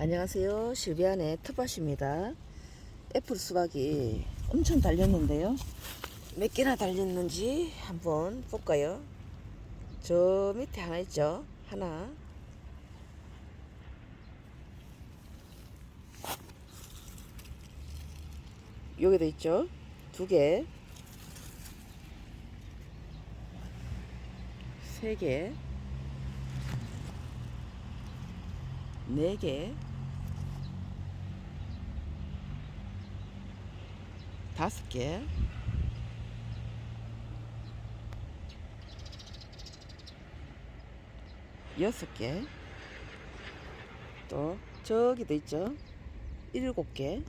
안녕하세요. 실비안의 텃밭입니다. 애플 수박이 엄청 달렸는데요. 몇 개나 달렸는지 한번 볼까요? 저 밑에 하나 있죠? 하나. 여기도 있죠? 두 개. 세 개. 네 개. 다섯 개. 여섯 개. 또 저기도 있죠. 일곱 개.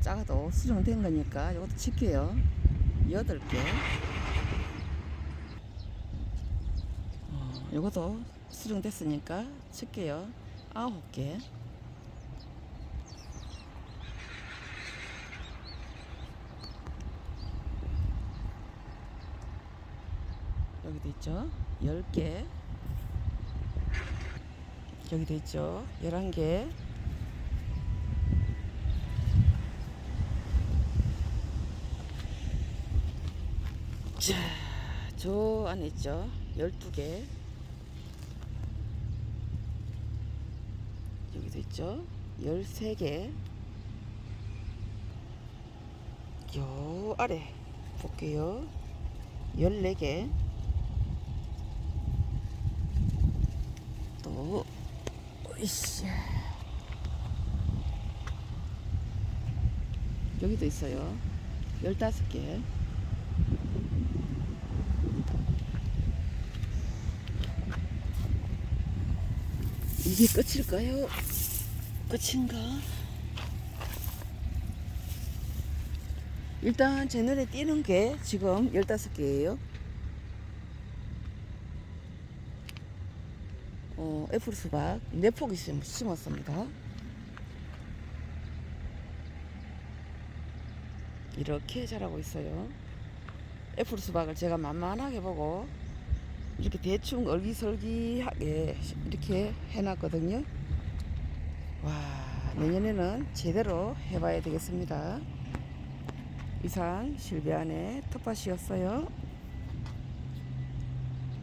작아도 수정된 거니까 이것도 칠게요. 여덟 개. 요것도 수정됐으니까 칠게요. 아홉 개. 여기도 있죠. 열 개. 여기도 있죠. 열한 개. 자, 저 안에 있죠. 12개. 여기도 있죠. 13개. 요 아래 볼게요. 14개. 또, 으이씨. 여기도 있어요. 15개. 이게 끝일까요? 끝인가? 일단 제 눈에 띄는 게 지금 15개예요. 어, 애플 수박 4폭이 심- 심었습니다. 이렇게 자라고 있어요. 애플 수박을 제가 만만하게 보고 이렇게 대충 얼기설기하게 이렇게 해놨거든요. 와, 내년에는 제대로 해봐야 되겠습니다. 이상 실비안의 텃밭이었어요.